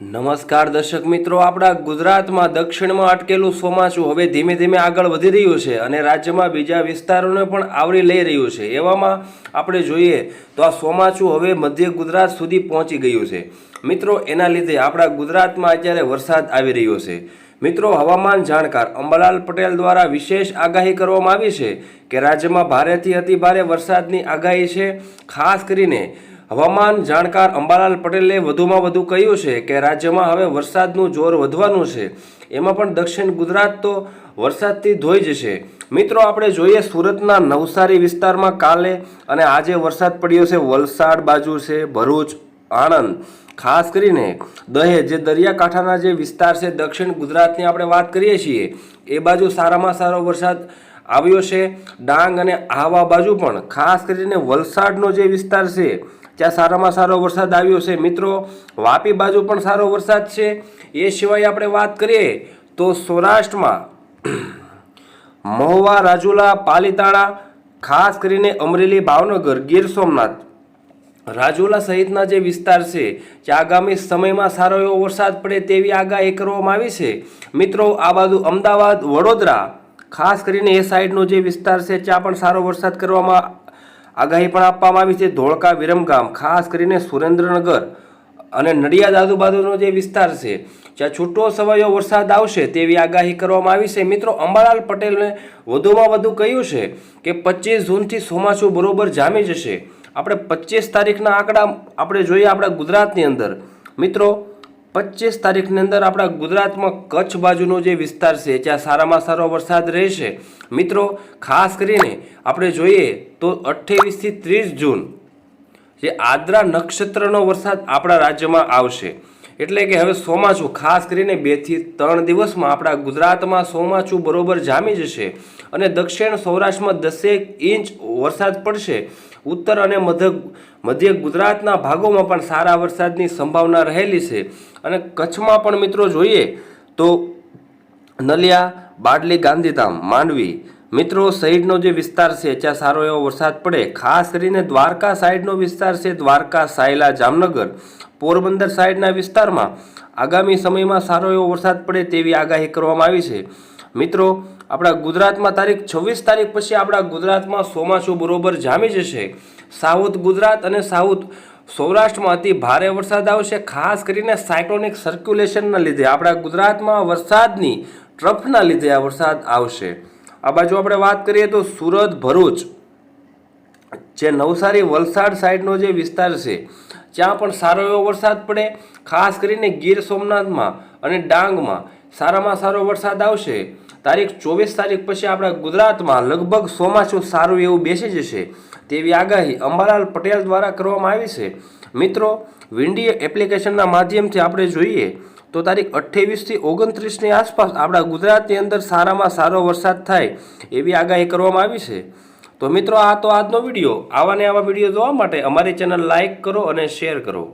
નમસ્કાર દર્શક મિત્રો, આપણા ગુજરાતમાં દક્ષિણમાં અટકેલું ચોમાસું હવે ધીમે ધીમે આગળ વધી રહ્યું છે અને રાજ્યમાં બીજા વિસ્તારોને પણ આવરી લઈ રહ્યું છે. એવામાં આપણે જોઈએ તો આ ચોમાસું હવે મધ્ય ગુજરાત સુધી પહોંચી ગયું છે. મિત્રો, એના લીધે આપણા ગુજરાતમાં અત્યારે વરસાદ આવી રહ્યો છે. મિત્રો, હવામાન જાણકાર અંબાલાલ પટેલ દ્વારા વિશેષ આગાહી કરવામાં આવી છે કે રાજ્યમાં ભારેથી અતિ ભારે વરસાદની આગાહી છે. ખાસ કરીને હવામાન જાણકાર અંબાલાલ પટેલે વધુમાં વધુ કહ્યું છે કે રાજ્યમાં હવે વરસાદનું જોર વધવાનું છે. એમાં પણ દક્ષિણ ગુજરાત તો વરસાદથી ધોઈ જશે. મિત્રો, આપણે જોઈએ સુરતના નવસારી વિસ્તારમાં કાલે અને આજે વરસાદ પડ્યો છે. વલસાડ બાજુ છે, ભરૂચ, આણંદ. ખાસ કરીને દહેજ જે દરિયાકાંઠાના જે વિસ્તાર છે, દક્ષિણ ગુજરાતની આપણે વાત કરીએ છીએ, એ બાજુ સારામાં સારો વરસાદ આવ્યો છે. ડાંગ અને આહવા બાજુ પણ. ખાસ કરીને વલસાડનો જે વિસ્તાર છે ત્યાં સારામાં સારો વરસાદ આવ્યો છે. મિત્રો, વાપી બાજુ પણ સારો વરસાદ છે. એ સિવાય આપણે વાત કરીએ તો સૌરાષ્ટ્રમાં મહુવા, રાજુલા, પાલીતાણા, ખાસ કરીને અમરેલી, ભાવનગર, ગીર સોમનાથ, રાજુલા સહિતના જે વિસ્તાર છે, જે આગામી સમયમાં સારો એવો વરસાદ પડે તેવી આગાહી કરવામાં આવી છે. મિત્રો, આ બાજુ અમદાવાદ, વડોદરા, ખાસ કરીને એ સાઈડનો જે વિસ્તાર છે, ત્યાં પણ સારો વરસાદ કરવામાં આગાહી પણ આપવામાં આવી છે. ધોળકા વિરમગામ ખાસ કરીને સુરેન્દ્રનગર અને નડિયાદ આજુબાજુનો જે વિસ્તાર છે, જ્યાં છૂટો સવાયો વરસાદ આવશે તેવી આગાહી કરવામાં આવી છે. મિત્રો, અંબાલાલ પટેલને વધુમાં વધુ કહ્યું છે કે પચીસ જૂનથી ચોમાસું બરોબર જામી જશે. આપણે પચીસ તારીખના આંકડા આપણે જોઈએ આપણા ગુજરાતની અંદર. મિત્રો પચીસ તારીખની અંદર આપણા ગુજરાતમાં કચ્છ બાજુનો જે વિસ્તાર છે, જ્યાં સારામાં સારો વરસાદ રહેશે. મિત્રો, ખાસ કરીને આપણે જોઈએ તો અઠ્ઠાવીસથી ત્રીસ જૂન, જે આદ્રા નક્ષત્રનો વરસાદ આપણા રાજ્યમાં આવશે. એટલે કે હવે ચોમાસું ખાસ કરીને બેથી ત્રણ દિવસમાં આપણા ગુજરાતમાં ચોમાસું બરોબર જામી જશે અને દક્ષિણ સૌરાષ્ટ્રમાં દસેક ઇંચ વરસાદ પડશે. ઉત્તર અને મધ્ય મધ્ય ગુજરાતના ભાગોમાં પણ સારા વરસાદની સંભાવના રહેલી છે. અને કચ્છમાં પણ મિત્રો જોઈએ તો નલિયા, બાડલી, ગાંધીધામ, માંડવી મિત્રો સહિતનો જે વિસ્તાર છે ત્યાં સારો એવો વરસાદ પડે, ખાસ કરીને દ્વારકા સાઈડનો વિસ્તાર છે, દ્વારકા, સાયલા, જામનગર, પોરબંદર સાઈડના વિસ્તારમાં આગામી સમયમાં સારો એવો વરસાદ પડે તેવી આગાહી કરવામાં આવી છે. મિત્રો, આપણા ગુજરાતમાં તારીખ છવ્વીસ તારીખ પછી આપણા ગુજરાતમાં ચોમાસું બરોબર જામી જશે. સાઉથ ગુજરાત અને સાઉથ સૌરાષ્ટ્રમાં અતિ ભારે વરસાદ આવશે, ખાસ કરીને સાયક્લોનિક સર્ક્યુલેશનના લીધે. આપણા ગુજરાતમાં વરસાદની ટ્રફના લીધે આ વરસાદ આવશે. આ બાજુ આપણે વાત કરીએ તો સુરત ભરૂચ, જે નવસારી વલસાડ સાઈડનો જે વિસ્તાર છે, ત્યાં પણ સારો એવો વરસાદ પડે. ખાસ કરીને ગીર સોમનાથમાં અને ડાંગમાં સારામાં સારો વરસાદ આવશે. તારીખ ચોવીસ તારીખ પછી આપણા ગુજરાતમાં લગભગ ચોમાસું સારું એવું બેસી જશે તેવી આગાહી અંબાલાલ પટેલ દ્વારા કરવામાં આવી છે. મિત્રો વિન્ડી એપ્લિકેશનના માધ્યમથી આપણે જોઈએ તો તારીખ અઠ્ઠાવીસથી ઓગણત્રીસની આસપાસ આપણા ગુજરાતની અંદર સારામાં સારો વરસાદ થાય એવી આગાહી કરવામાં આવી છે. તો મિત્રો, આ તો આજનો વીડિયો. આવા ને આવા વીડિયો જોવા માટે અમારી ચેનલ લાઇક કરો અને શેર કરો.